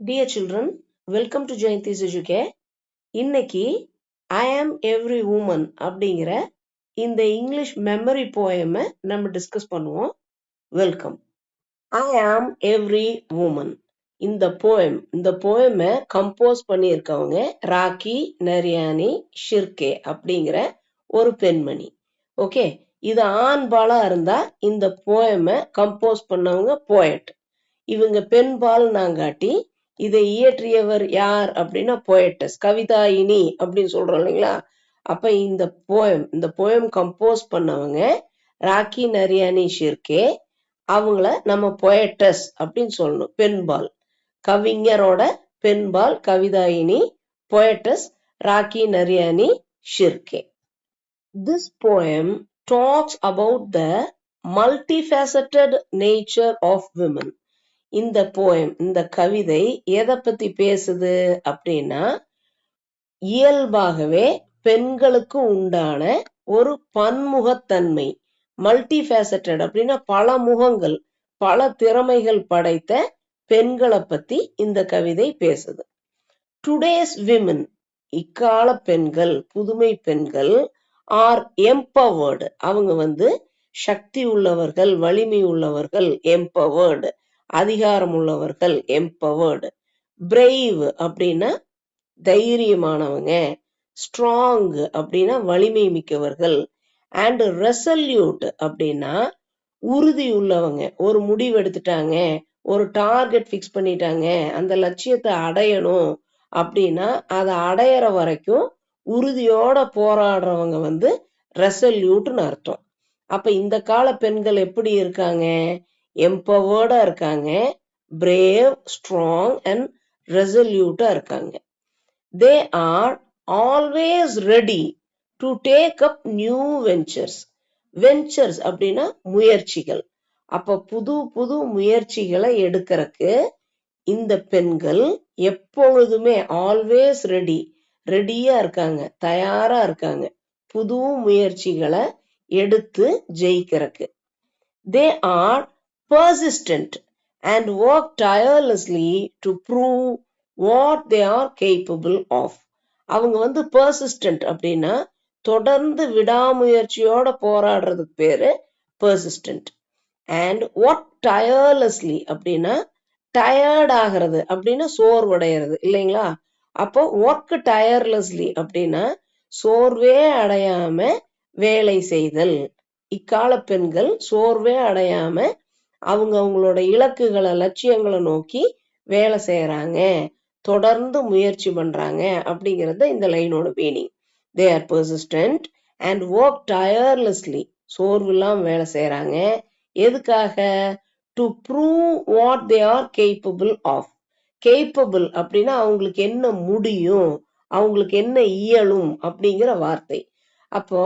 Dear children welcome to Jayanthi சுஜுகே இன்னைக்கு I ஆம் every woman அப்படிங்கிற இந்த இங்கிலீஷ் மெமரி போயமை நம்ம டிஸ்கஸ் பண்ணுவோம். வெல்கம் ஐ ஆம் எவ்ரி உமன் இந்த போயம் இந்த போயமை கம்போஸ் பண்ணியிருக்கவங்க ராக்கி நரியானி ஷிர்கே அப்படிங்கிற ஒரு பெண்மணி. ஓகே இது ஆண்பாலா இருந்தா இந்த போயமை கம்போஸ் பண்ணவங்க போயட் இவங்க பெண்பால் நாங்காட்டி இதை இயற்றியவர் யார் அப்படின்னா போயட்டஸ் கவிதாயினி அப்படின்னு சொல்றோம் இல்லைங்களா? அப்ப இந்த போயம் இந்த போயம் கம்போஸ் பண்ணவங்க ராக்கி நரியானி ஷிர்கே அவங்கள நம்ம போயட்டஸ் அப்படின்னு சொல்லணும் பெண்பால். கவிஞரோட பெண்பால் கவிதாயினி poetess Rakhi Nariyani Shirke. This poem talks about the multifaceted nature of women இந்த போயம் இந்த கவிதை எதை பத்தி பேசுது அப்படின்னா இயல்பாகவே பெண்களுக்கு உண்டான ஒரு பன்முகத்தன்மை மல்டிஃபேசட்டட் அப்படின்னா பல முகங்கள் பல திறமைகள் படைத்த பெண்களை பத்தி இந்த கவிதை பேசுது. டுடேஸ் விமன் இக்கால பெண்கள் புதுமை பெண்கள் ஆர் எம்பவர்டு அவங்க வந்து சக்தி உள்ளவர்கள் வலிமை உள்ளவர்கள் எம்பவர்டு அதிகாரம் உள்ளவர்கள் எம்பவர்டு பிரெய்வ் அப்படின்னா தைரியமானவங்க ஸ்ட்ராங் அப்படின்னா வலிமை மிக்கவர்கள் அண்ட் ரெசல்யூட் அப்படின்னா உறுதி உள்ளவங்க ஒரு முடிவு எடுத்துட்டாங்க ஒரு டார்கெட் ஃபிக்ஸ் பண்ணிட்டாங்க அந்த லட்சியத்தை அடையணும் அப்படின்னா அதை அடையிற வரைக்கும் உறுதியோட போராடுறவங்க வந்து ரெசல்யூட்னு அர்த்தம். அப்ப இந்த கால பெண்கள் எப்படி இருக்காங்க? எம்பவர்டா இருக்காங்க. பிரேவ் ஸ்ட்ராங் அண்ட் ரெசல்யூட்டா இருக்காங்க. They are always ready to take up new ventures ventures அப்படின்னா முயற்சிகள். அப்ப புது புது முயற்சிகளை எடுக்கிறதுக்கு இந்த பெண்கள் எப்பொழுதுமே ஆல்வேஸ் ரெடி ரெடியா இருக்காங்க தயாரா இருக்காங்க. புது முயற்சிகளை எடுத்து ஜெயிக்கிறதுக்கு they are persistent and work tirelessly to prove what they are capable of அவங்க வந்து பர்சிஸ்டன்ட் அப்படின்னா தொடர்ந்து விடாமுயற்சியோட போராடுறதுக்கு பேரு பர்சிஸ்டன்ட் அண்ட் ஒர்க் டயர்லெஸ்லி அப்படின்னா டயர்ட் ஆகிறது அப்படின்னா சோர்வடைகிறது இல்லைங்களா? அப்போ ஒர்க் டயர்லெஸ்லி அப்படின்னா சோர்வே அடையாம வேலை செய்தல். இக்கால பெண்கள் சோர்வே அடையாம அவங்க அவங்களோட இலக்குகளை லட்சியங்களை நோக்கி வேலை செய்யறாங்க தொடர்ந்து முயற்சி பண்றாங்க அப்படிங்கிறது இந்த லைனோட meaning they are persistent and work tirelessly சோர்வு இல்லாமல் வேலை செய்யறாங்க எதுக்காக? To prove what they are capable of capable அப்படின்னா அவங்களுக்கு என்ன முடியும்? அவங்களுக்கு என்ன இயலும் அப்படிங்கிற வார்த்தை. அப்போ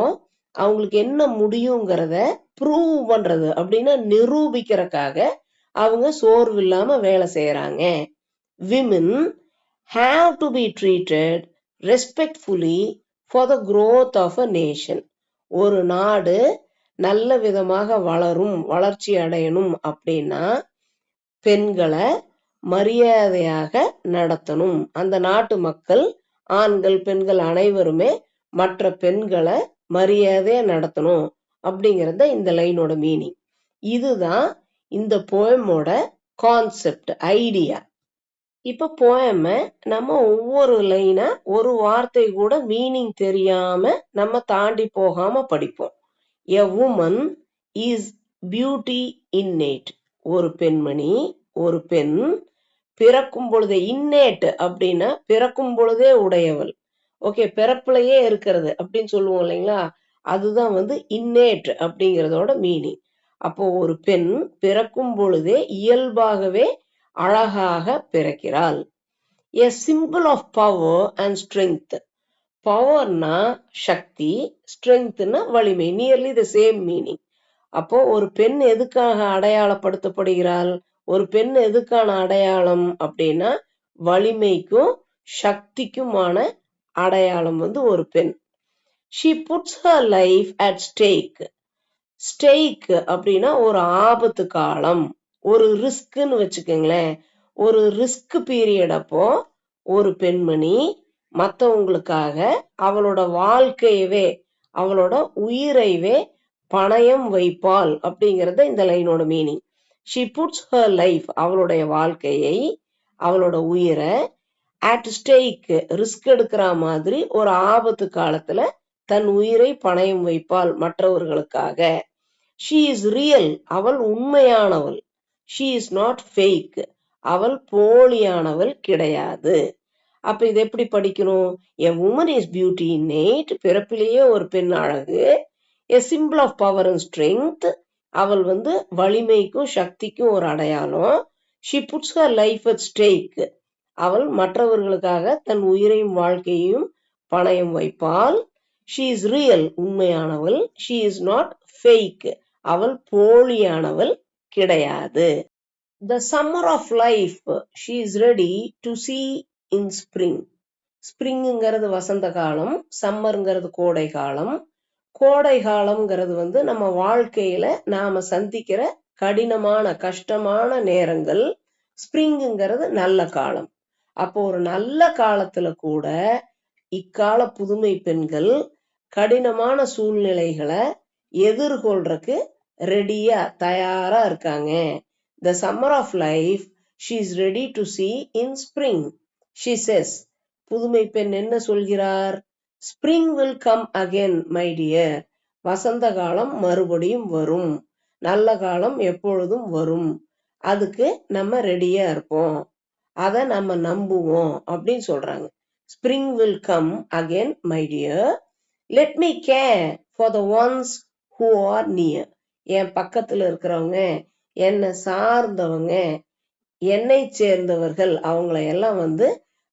அவங்களுக்கு என்ன முடியுங்கிறத ப்ரூவ் பண்றது அப்படின்னா நிரூபிக்கிறதுக்காக அவங்க சோர்வு இல்லாம வேலை செய்யறாங்க women have to be treated respectfully for the growth of a nation ஒரு நாடு நல்ல விதமாக வளரும் வளர்ச்சி அடையணும் அப்படின்னா பெண்களை மரியாதையாக நடத்தணும். அந்த நாட்டு மக்கள் ஆண்கள் பெண்கள் அனைவருமே மற்ற பெண்களை மரியாதையை நடத்தணும். அப்படிங்கிறத இந்த லைனோட மீனிங் இதுதான் இந்த போயமோட கான்செப்ட் ஐடியா இப்ப போயம நம்ம ஒவ்வொரு லைனா ஒரு வார்த்தை கூட மீனிங் தெரியாம நம்ம தாண்டி போகாம படிப்போம். A woman is beauty innate ஒரு பெண்மணி ஒரு பெண் பிறக்கும் பொழுதே இன்னேட் அப்படின்னா பிறக்கும் பொழுதே உடையவள். ஓகே பிறப்புலையே இருக்கிறது அப்படின்னு சொல்லுவோம் இல்லைங்களா? அதுதான் வந்து இன்னேட் அப்படிங்கிறதோட மீனிங் அப்போ ஒரு பெண் பிறக்கும் பொழுதே இயல்பாகவே அழகாக பிறக்கிறாள். A simple of power and strength பவர்னா சக்தி ஸ்ட்ரென்த்னா வலிமை நியர்லி த சேம் மீனிங் அப்போ ஒரு பெண் எதுக்காக அடையாளப்படுத்தப்படுகிறாள்? ஒரு பெண் எதுக்கான அடையாளம் அப்படின்னா வலிமைக்கும் சக்திக்குமான அடையாளம் வந்து ஒரு பெண். She puts her life at stake stake அப்படின்னா ஒரு ஆபத்து காலம். ஒரு ரிஸ்க்னு வச்சுக்கோங்களேன். ஒரு ரிஸ்க் பீரியட் அப்போ ஒரு பெண்மணி மற்றவங்களுக்காக அவளோட வாழ்க்கையவே அவளோட உயிரைவே பணயம் வைப்பாள் அப்படிங்கிறத இந்த லைனோட meaning she puts her life அவளுடைய வாழ்க்கையை அவளோட உயிரை அட் ஸ்டேக் ரிஸ்க் எடுக்கிற மாதிரி ஒரு ஆபத்து காலத்துல தன் உயிரை பணயம் வைப்பாள் மற்றவர்களுக்காக. ஷீ இஸ் ரியல் அவள் உண்மையானவள். ஷீ இஸ் நாட் ஃபேக் அவள் போலியானவள் கிடையாது. அப்ப இது எப்படி படிக்கணும்? A woman is beauty innate பிறப்பிலேயே ஒரு பெண் அழகு. A symbol of power and strength அவள் வந்து வலிமைக்கும் சக்திக்கும் ஒரு அடையாளம். She puts her life at stake அவள் மற்றவர்களுக்காக தன் உயிரையும் வாழ்க்கையையும் பணயம் வைப்பாள். ஷீ இஸ் ரியல் உண்மையானவள். ஷீ இஸ் நாட் ஃபேக் அவள் போலியானவள் கிடையாது. The summer of life she is ready to see in spring ஸ்ப்ரிங்குங்கிறது வசந்த காலம் சம்மருங்கிறது கோடை காலம். கோடை காலம்ங்கிறது வந்து நம்ம வாழ்க்கையில நாம சந்திக்கிற கடினமான கஷ்டமான நேரங்கள். ஸ்ப்ரிங்குங்கிறது நல்ல காலம். அப்போ ஒரு நல்ல காலத்துல கூட இக்கால புதுமை பெண்கள் கடினமான சூழ்நிலைகளை எதிர்கொள்றதுக்கு ரெடியா தயாரா இருக்காங்க. The summer of life she is ready to see in spring she says புதுமை பெண் என்ன சொல்கிறார்? Spring will come again my dear வசந்த காலம் மறுபடியும் வரும். நல்ல காலம் எப்பொழுதும் வரும். அதுக்கு நம்ம ரெடியா இருப்போம். அதை நம்ம நம்புவோம் அப்படின்னு சொல்றாங்க. Spring will come again my dear let me care for the ones who are near என் பக்கத்துல இருக்கிறவங்க என்னை சார்ந்தவங்க என்னை சேர்ந்தவர்கள் அவங்களை எல்லாம் வந்து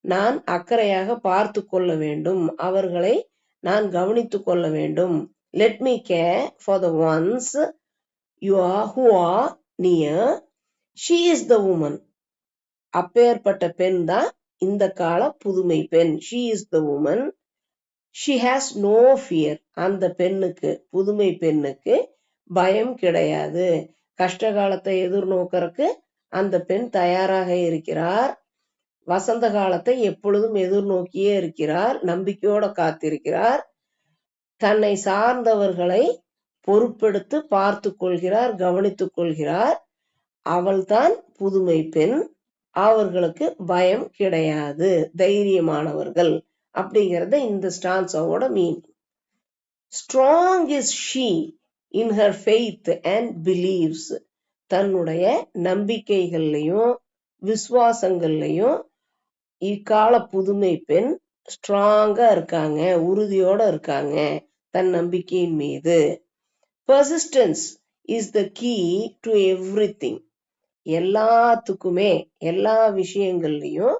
நான் அக்கறையாக பார்த்து கொள்ள வேண்டும். அவர்களை நான் கவனித்து கொள்ள வேண்டும். Let me care for the ones you are who are near she is the woman அப்பேற்பட்ட பெண் தான் இந்த கால புதுமை பெண். She is the woman she has no fear அந்த பெண்ணுக்கு புதுமை பெண்ணுக்கு பயம் கிடையாது. கஷ்ட காலத்தை எதிர்நோக்கறதுக்கு அந்த பெண் தயாராக இருக்கிறார். வசந்த காலத்தை எப்பொழுதும் எதிர்நோக்கியே இருக்கிறார். நம்பிக்கையோட காத்திருக்கிறார். தன்னை சார்ந்தவர்களை பொறுப்பெடுத்து பார்த்து கொள்கிறார் கவனித்துக் கொள்கிறார். அவள்தான் புதுமை பெண். அவர்களுக்கு பயம் கிடையாது. தைரியமானவர்கள். அப்படிங்கிறத இந்த ஸ்டான்ஸாவோட meaning strong is she in her faith and believes தன்னுடைய நம்பிக்கைகள்லையும் விசுவாசங்கள்லையும் இக்கால புதுமை பெண் ஸ்ட்ராங்கா இருக்காங்க உறுதியோட இருக்காங்க தன் நம்பிக்கையின் மீது. Persistence is the key to everything எல்லாத்துக்குமே எல்லா விஷயங்கள்லையும்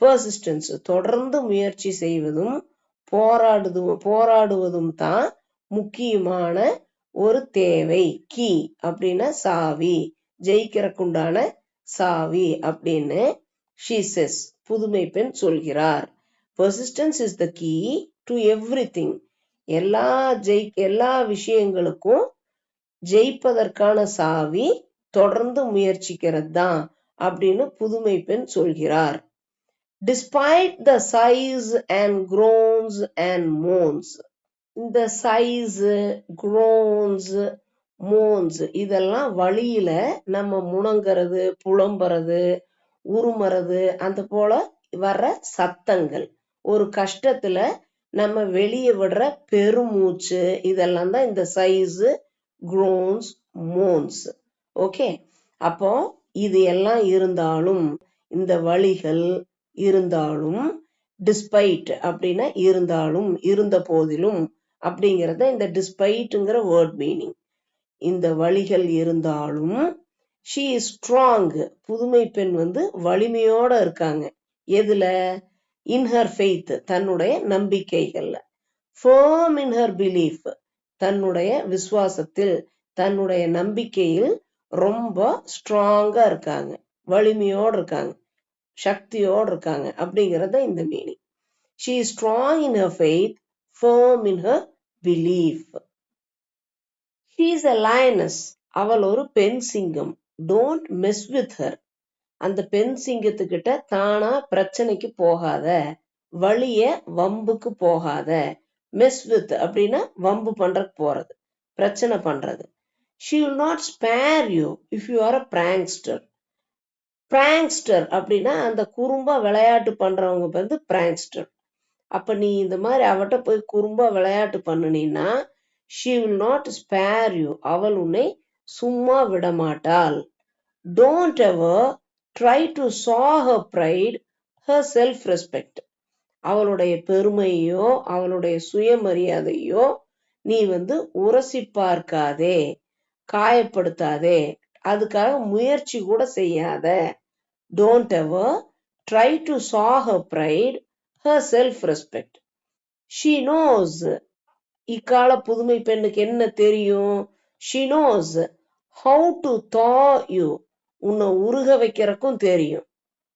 பர்சிஸ்டன்ஸ் தொடர்ந்து முயற்சி செய்வதும் போராடுது போராடுவதும் தான் முக்கியமான ஒரு தேவை. கீ அப்படின்னா சாவி. ஜெயிக்கிறக்குண்டான சாவி அப்படின்னு ஷீசஸ் புதுமை பெண் சொல்கிறார். Persistence is the key to everything எல்லா ஜெய் எல்லா விஷயங்களுக்கும் ஜெயிப்பதற்கான சாவி தொடர்ந்து முயற்சிக்கிறது தான் அப்படின்னு புதுமை பெண் சொல்கிறார். Despite the sighs and groans and moans இந்த சைஸ் groans மோன்ஸ் இதெல்லாம் வழியில நம்ம முணங்குறது புலம்புறது உருமறது அந்த போல வர்ற சத்தங்கள். ஒரு கஷ்டத்துல நம்ம வெளியே விடுற பெருமூச்சு இதெல்லாம் தான் இந்த சைஸ் குரோன்ஸ் மோன்ஸ் ஓகே அப்போ இது எல்லாம் இருந்தாலும் இந்த வழிகள் இருந்தாலும் டிஸ்பைட் அப்படின்னா இருந்தாலும் இருந்த போதிலும் அப்படிங்கிறத இந்த டிஸ்பைட்டுங்கிற வேர்ட் மீனிங் இந்த வழிகள் இருந்தாலும் ஷீ இஸ் ஸ்ட்ராங் புதுமை பெண் வந்து வலிமையோட இருக்காங்க. எதுல? இன் ஹர் ஃபெய்த் தன்னுடைய நம்பிக்கைகள்ல. ஃபேர்ம் இன் ஹர் பிலீஃப் தன்னுடைய விசுவாசத்தில் தன்னுடைய நம்பிக்கையில் ரொம்ப ஸ்ட்ராங்கா இருக்காங்க. வலிமையோடு இருக்காங்க. சக்தியோடு இருக்காங்க அப்படிங்கிறத இந்த meaning she is strong in her faith firm in her belief she is a lioness அவள் ஒரு பெண் சிங்கம். டோன்ட் மிஸ் வித் ஹர் அந்த பெண் சிங்கத்துக்கிட்ட தானா பிரச்சனைக்கு போகாத வழிய வம்புக்கு போகாத. மிஸ் வித் அப்படின்னா வம்பு பண்றதுக்கு போறது பிரச்சனை பண்றது. She will not spare you if you are a prankster prankster அப்படின்னா அந்த குறும்பா விளையாட்டு பண்றவங்க வந்து பிராங்ஸ்டர் அப்ப நீ இந்த மாதிரி அவட்ட போய் குறும்பா விளையாட்டு பண்ணுனீன்னா she will not spare you அவள் உன்னை சும்மா விடமாட்டாள். Don't ever try to saw her pride her self respect அவளுடைய பெருமையோ அவளுடைய சுயமரியாதையோ நீ வந்து உரசி பார்க்காதே காயப்படுத்தாதே. அதுக்காக முயற்சி கூட செய்யாத. Don't ever try to saw her pride her self respect she knows இக்கால புதுமை பெண்ணுக்கு என்ன தெரியும்? She knows how to thaw you உன்னை உருக வைக்கிறக்கும் தெரியும்.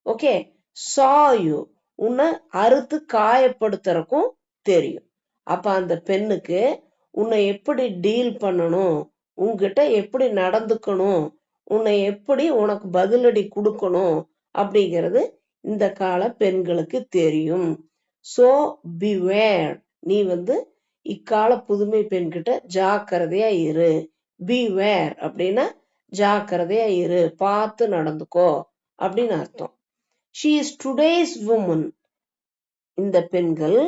ஓகே சா யூ உன்னை அறுத்து காயப்படுத்துறக்கும் தெரியும். அப்ப அந்த பெண்ணுக்கு உன்னை எப்படி டீல் பண்ணணும்? உன்கிட்ட எப்படி நடந்துக்கணும்? உன்னை எப்படி உனக்கு பதிலடி கொடுக்கணும்? அப்படிங்கிறது இந்த கால பெண்களுக்கு தெரியும். சோ பிவேர் நீ வந்து இக்கால புதுமை பெண்கிட்ட ஜாக்கிரதையா இரு. பிவேர் அப்படின்னா ஜாக்கிரதையா இரு. பார்த்து நடந்துக்கோ அப்படின்னு அர்த்தம். ஷீ இஸ் டுடேஸ் உமன் இந்த பெண்கள்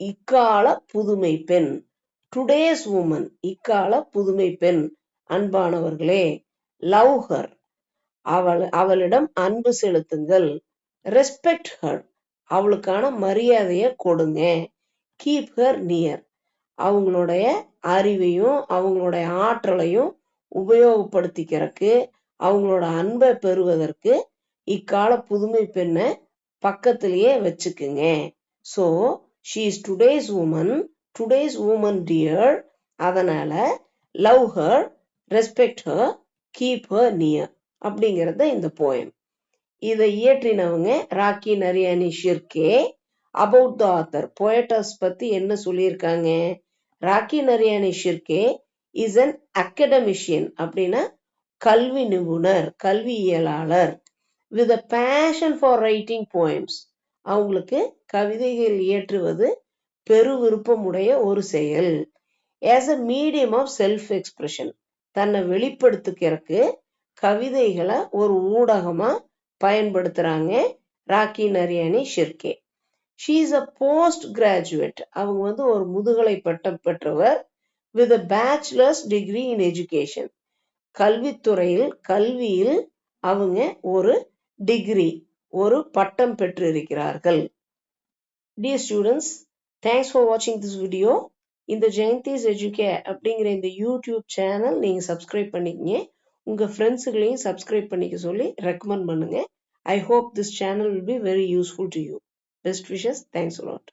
இக்கால புதுமை பெண். டுடேஸ் உமன் இக்கால புதுமை பெண் அன்பானவர்களே லவ் ஹர் அவள் அவளிடம் அன்பு செலுத்துங்கள் ரெஸ்பெக்ட் ஹர் அவளுக்கான மரியாதையை கொடுங்க. கீப் ஹர் நியர் அவங்களுடைய அறிவையும் அவங்களுடைய ஆற்றலையும் உபயோகப்படுத்திக்கிறதுக்கு அவங்களோட அன்பை பெறுவதற்கு இக்கால புதுமை பெண்ணை பக்கத்திலேயே வச்சுக்குங்க. So she is today's woman today's woman dear அதனால love her respect her keep her near அப்படிங்கிறது இந்த போயம் இதை இயற்றினவங்க Rakhi Nariani Shirke. About the author poetess பத்தி என்ன சொல்லியிருக்காங்க? Rakhi Nariani Shirke is an academician அப்படின்னா கல்வி நிபுணர் கல்வியியலாளர் with a passion for writing poems அவங்களுக்கு கவிதைகள் இயற்றுவது பெரு விருப்பமுடைய ஒரு செயல். As a medium of self expression தன்னை வெளிப்படுத்திக்கிறதுக்கு கவிதைகளை ஒரு ஊடகமா பயன்படுத்துறாங்க Rakhi Nariani Shirke. She is a post graduate அவங்க வந்து ஒரு முதுகலை பட்டம் பெற்றவர் with a bachelor's degree in education கல்வித்துறையில் கல்வியில் அவங்க ஒரு டிகிரி ஒரு பட்டம் பெற்றிருக்கிறார்கள். டியர் ஸ்டூடெண்ட்ஸ் தேங்க்ஸ் ஃபார் வாட்சிங் திஸ் வீடியோ இந்த ஜெயந்திஸ் எஜுகே அப்படிங்கிற இந்த யூடியூப் சேனல் நீங்கள் சப்ஸ்கிரைப் பண்ணிக்கங்க. உங்கள் ஃப்ரெண்ட்ஸுகளையும் சப்ஸ்கிரைப் பண்ணிக்க சொல்லி ரெக்கமெண்ட் பண்ணுங்க. I hope this channel will be very useful to you best wishes thanks lot